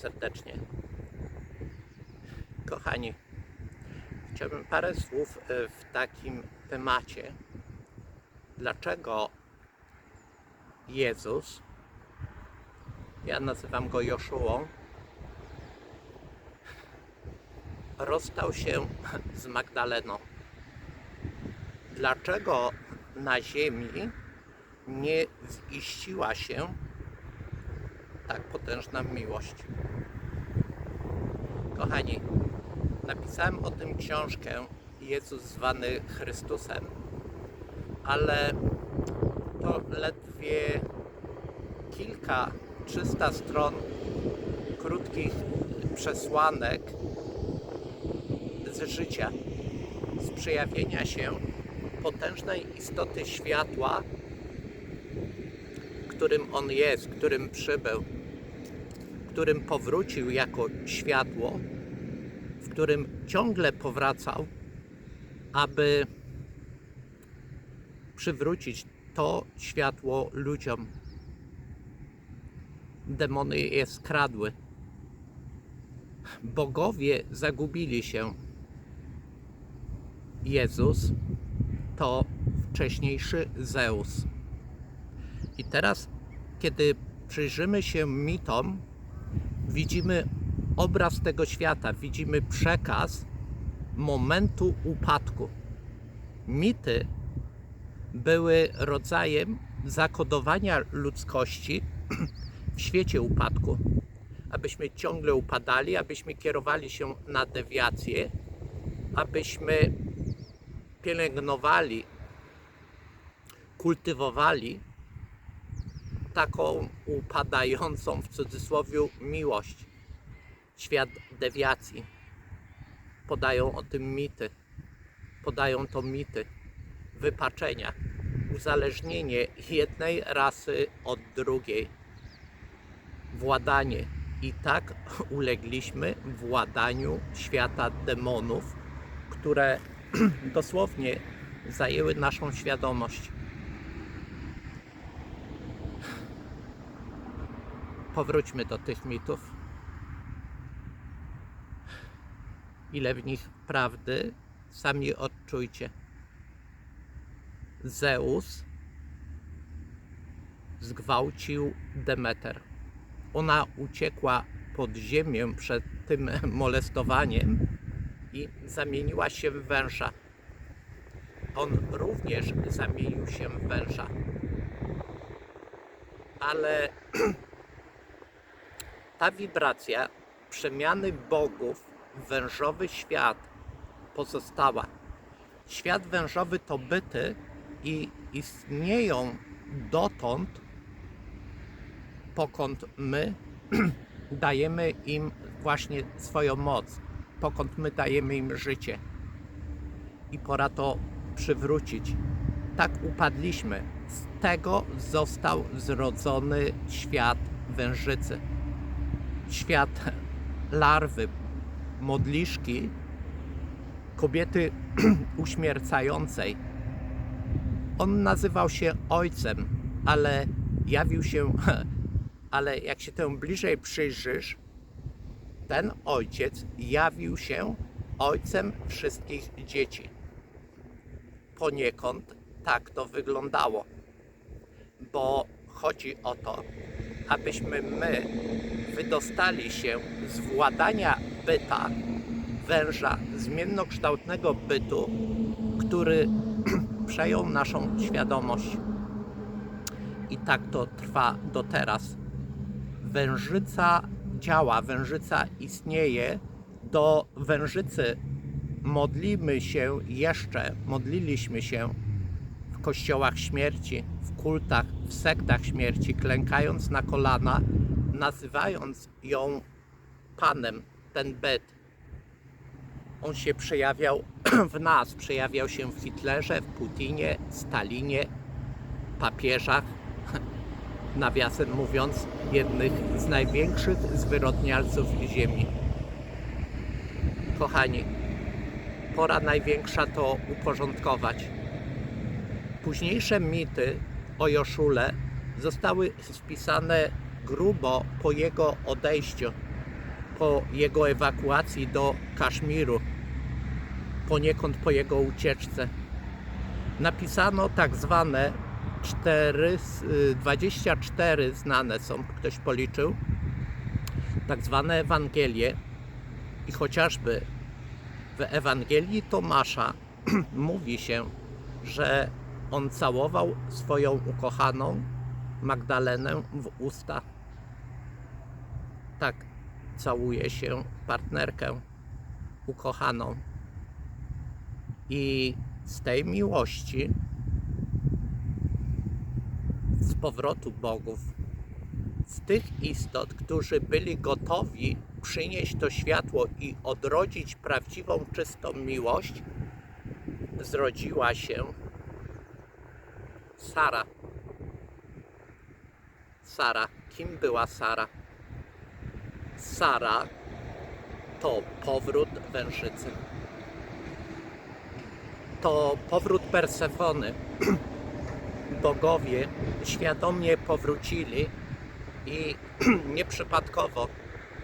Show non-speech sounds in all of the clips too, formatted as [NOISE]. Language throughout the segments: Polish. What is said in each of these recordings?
serdecznie. Kochani, chciałbym parę słów e, w takim temacie. Dlaczego Jezus, ja nazywam go Joszułą, rozstał się z Magdaleną? Dlaczego na ziemi nie ziściła się tak potężna miłość? Kochani, napisałem o tym książkę Jezus zwany Chrystusem, ale to ledwie kilka, trzysta stron krótkich przesłanek z życia, z przejawienia się potężnej istoty światła, którym On jest, którym przybył, którym powrócił jako światło, w którym ciągle powracał, aby przywrócić to światło ludziom. Demony je skradły. Bogowie zagubili się. Jezus to wcześniejszy Zeus. I teraz, kiedy przyjrzymy się mitom, widzimy obraz tego świata, widzimy przekaz momentu upadku. Mity były rodzajem zakodowania ludzkości [CLEARS THROAT] w świecie upadku, abyśmy ciągle upadali, abyśmy kierowali się na dewiację, abyśmy pielęgnowali, kultywowali taką upadającą w cudzysłowie miłość. Świat dewiacji. Podają o tym mity. Podają to mity wypaczenia, uzależnienie jednej rasy od drugiej, władanie. I tak ulegliśmy władaniu świata demonów, które [CLEARS THROAT] dosłownie zajęły naszą świadomość. Powróćmy do tych mitów. Ile w nich prawdy, sami odczujcie. Zeus zgwałcił Demeter. Ona uciekła pod ziemię przed tym molestowaniem i zamieniła się w węża. On również zamienił się w węża. Ale [CLEARS THROAT] ta wibracja przemiany bogów w wężowy świat pozostała. Świat wężowy to byty i istnieją dotąd, pokąd my [CLEARS THROAT] dajemy im właśnie swoją moc, pokąd my dajemy im życie. I pora to przywrócić. Tak upadliśmy. Z tego został zrodzony świat wężycy. Świat larwy, modliszki, kobiety [CLEARS THROAT] uśmiercającej. On nazywał się ojcem, ale jawił się, [LAUGHS] ale jak się temu bliżej przyjrzysz, ten ojciec jawił się ojcem wszystkich dzieci. Poniekąd tak to wyglądało, bo chodzi o to, abyśmy my wydostali się z władania byta, węża, zmiennokształtnego bytu, który [CLEARS THROAT] przejął naszą świadomość. I tak to trwa do teraz. Wężyca działa, wężyca istnieje. Do wężycy modlimy się jeszcze, modliliśmy się w kościołach śmierci, w kultach, w sektach śmierci, klękając na kolana, nazywając ją Panem, ten byt. On się przejawiał [CLEARS THROAT] w nas, przejawiał się w Hitlerze, w Putinie, Stalinie, papieżach, [LAUGHS] nawiasem mówiąc, jednych z największych zwyrodnialców Ziemi. Kochani, pora największa to uporządkować. Późniejsze mity o Joszule zostały spisane grubo po jego odejściu. po jego ewakuacji do Kaszmiru, poniekąd po jego ucieczce. Napisano tak zwane 4, y, 24 znane są, ktoś policzył, tak zwane Ewangelie i chociażby w Ewangelii Tomasza [CLEARS THROAT] mówi się, że on całował swoją ukochaną Magdalenę w usta. Tak całuje się partnerkę ukochaną. I z tej miłości, z powrotu bogów, z tych istot, którzy byli gotowi przynieść to światło i odrodzić prawdziwą, czystą miłość, zrodziła się Sara. Sara. Kim była Sara? Sara to powrót wężycy. To powrót Persefony. [CLEARS THROAT] Bogowie świadomie powrócili i [CLEARS THROAT] nieprzypadkowo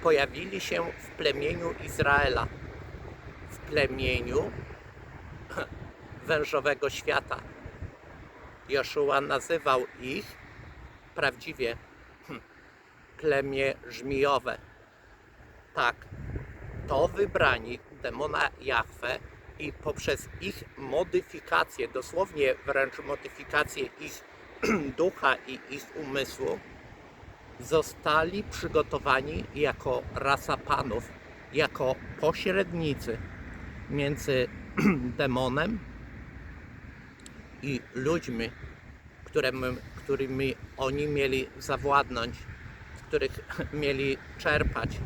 pojawili się w plemieniu Izraela. W plemieniu [CLEARS THROAT] wężowego świata. Joszua nazywał ich prawdziwie plemię żmijowe. Tak, to wybrani demona Jahwe i poprzez ich modyfikację, dosłownie wręcz modyfikację ich [CLEARS THROAT] ducha i ich umysłu, zostali przygotowani jako rasa panów, jako pośrednicy między [CLEARS THROAT] demonem i ludźmi, którym, którymi oni mieli zawładnąć, których [LAUGHS] mieli czerpać.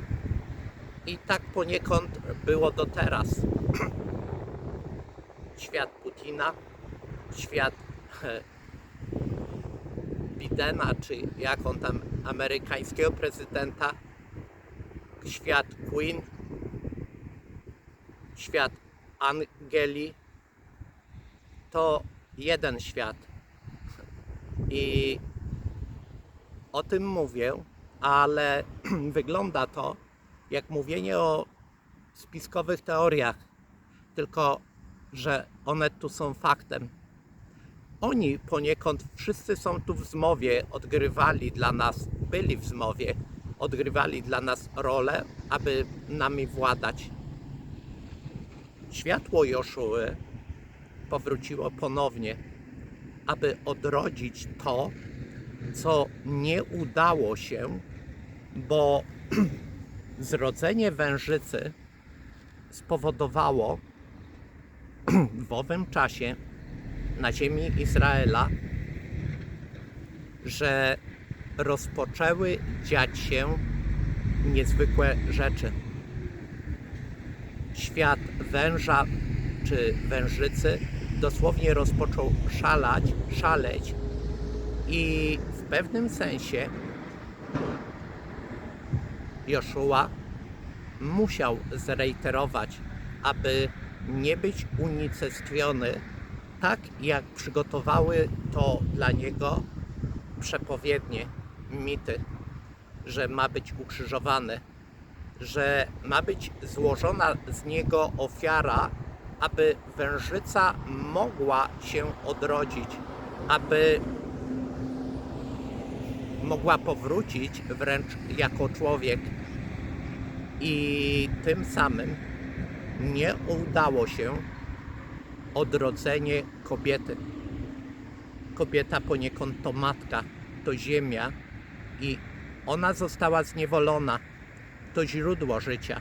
I tak poniekąd było do teraz. Świat Putina, świat e, Bidena, czy jak on tam, amerykańskiego prezydenta, świat Queen, świat Angeli, to jeden świat. I o tym mówię, ale [CLEARS THROAT] wygląda to jak mówienie o spiskowych teoriach, tylko że one tu są faktem. Oni poniekąd wszyscy są tu w zmowie, odgrywali dla nas, byli w zmowie, odgrywali dla nas rolę, aby nami władać. Światło Joszuły powróciło ponownie, aby odrodzić to, co nie udało się, bo [CLEARS THROAT] zrodzenie wężycy spowodowało [CLEARS THROAT] w owym czasie na ziemi Izraela, że rozpoczęły dziać się niezwykłe rzeczy. Świat węża czy wężycy dosłownie rozpoczął szalać, szaleć i w pewnym sensie Joszua musiał zreiterować, aby nie być unicestwiony tak, jak przygotowały to dla niego przepowiednie, mity, że ma być ukrzyżowany, że ma być złożona z niego ofiara, aby wężyca mogła się odrodzić, aby mogła powrócić wręcz jako człowiek. I tym samym nie udało się odrodzenie kobiety. Kobieta poniekąd to matka, to ziemia i ona została zniewolona, to źródło życia.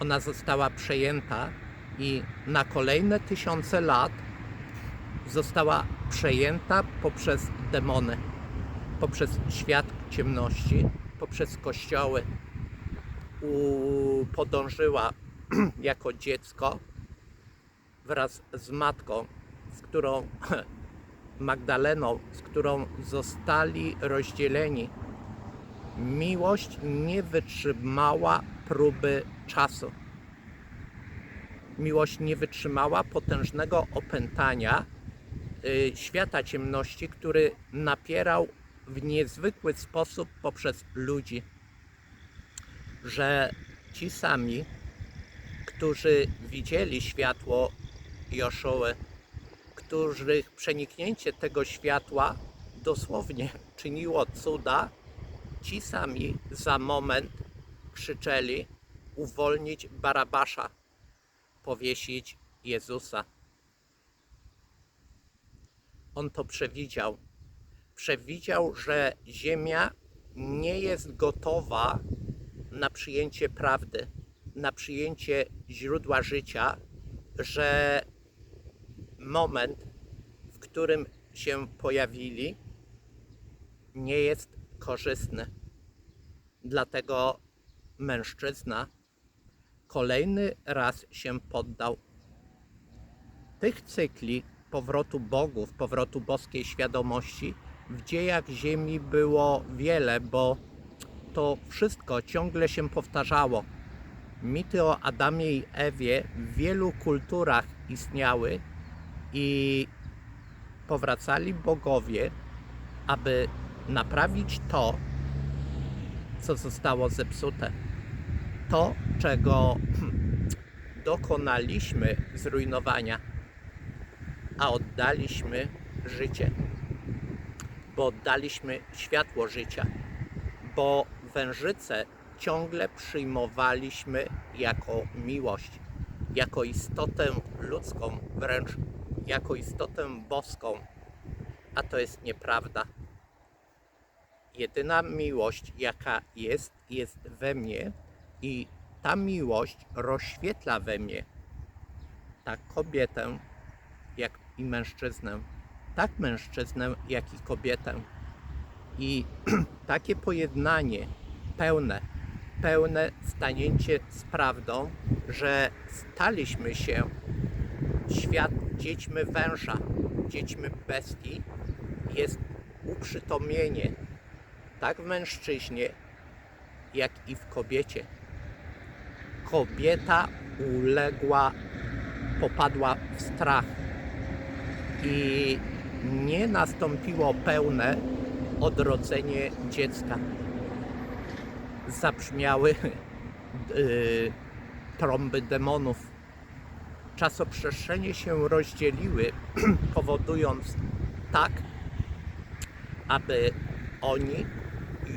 Ona została przejęta i na kolejne tysiące lat została przejęta poprzez demony, poprzez świat ciemności, poprzez kościoły. Podążyła [CLEARS THROAT] jako dziecko wraz z matką, z którą [CLEARS THROAT] Magdaleną, z którą zostali rozdzieleni. Miłość nie wytrzymała próby czasu. Miłość nie wytrzymała potężnego opętania y, świata ciemności, który napierał w niezwykły sposób poprzez ludzi. że ci sami, którzy widzieli światło Joszuły, których przeniknięcie tego światła dosłownie czyniło cuda, ci sami za moment krzyczeli uwolnić Barabasza, powiesić Jezusa. On to przewidział. Przewidział, że ziemia nie jest gotowa na przyjęcie prawdy, na przyjęcie źródła życia, że moment, w którym się pojawili, nie jest korzystny. Dlatego mężczyzna kolejny raz się poddał. Tych cykli powrotu bogów, powrotu boskiej świadomości w dziejach Ziemi było wiele, bo to wszystko ciągle się powtarzało. Mity o Adamie i Ewie w wielu kulturach istniały i powracali bogowie, aby naprawić to, co zostało zepsute. To, czego hmm, dokonaliśmy zrujnowania, a oddaliśmy życie, bo oddaliśmy światło życia, bo wężyce ciągle przyjmowaliśmy jako miłość, jako istotę ludzką, wręcz jako istotę boską, a to jest nieprawda. Jedyna miłość, jaka jest, jest we mnie i ta miłość rozświetla we mnie tak kobietę, jak i mężczyznę, tak mężczyznę, jak i kobietę. I [CLEARS THROAT] takie pojednanie pełne, pełne stanięcie z prawdą, że staliśmy się świat dziećmi węża, dziećmi bestii, jest uprzytomnienie tak w mężczyźnie, jak i w kobiecie. Kobieta uległa, popadła w strach i nie nastąpiło pełne odrodzenie dziecka. Zabrzmiały yy, [LAUGHS] trąby demonów. Czasoprzestrzenie się rozdzieliły, [CLEARS THROAT] powodując tak, aby oni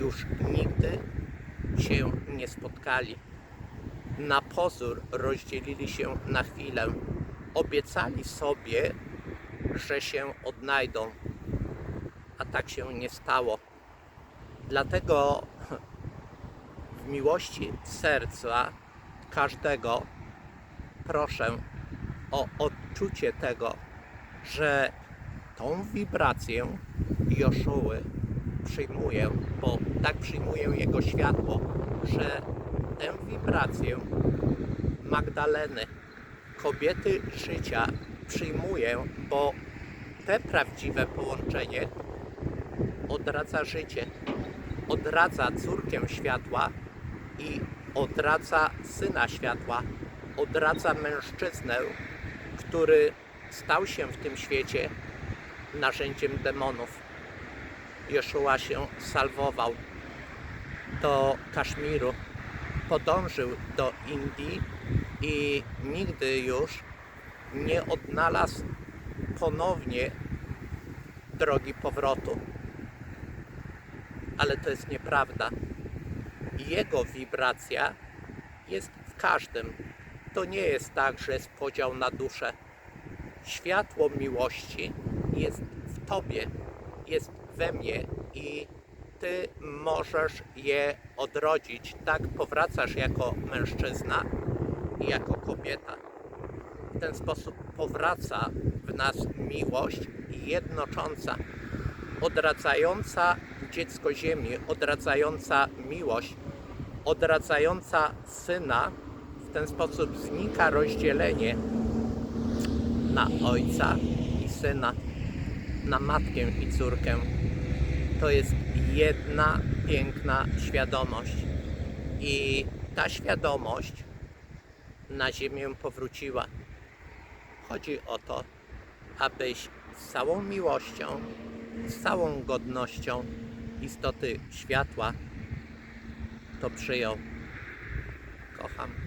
już nigdy się nie spotkali. Na pozór rozdzielili się na chwilę. Obiecali sobie, że się odnajdą, a tak się nie stało. Dlatego w miłości serca każdego proszę o odczucie tego, że tą wibrację Joszuły przyjmuję, bo tak przyjmuję jego światło, że tę wibrację Magdaleny, kobiety życia przyjmuję, bo te prawdziwe połączenie odradza życie, odradza córkę światła i odradza syna światła, odradza mężczyznę, który stał się w tym świecie narzędziem demonów. Joszua się salwował do Kaszmiru, podążył do Indii i nigdy już nie odnalazł ponownie drogi powrotu. Ale to jest nieprawda. Jego wibracja jest w każdym. To nie jest tak, że jest podział na duszę. Światło miłości jest w Tobie, jest we mnie i Ty możesz je odrodzić. Tak powracasz jako mężczyzna i jako kobieta. W ten sposób powraca w nas miłość jednocząca, odradzająca dziecko ziemi, odradzająca miłość, odradzająca syna. W ten sposób znika rozdzielenie na ojca i syna, na matkę i córkę. To jest jedna piękna świadomość. I ta świadomość na ziemię powróciła. Chodzi o to, abyś z całą miłością, z całą godnością istoty światła to przyjął. kocham.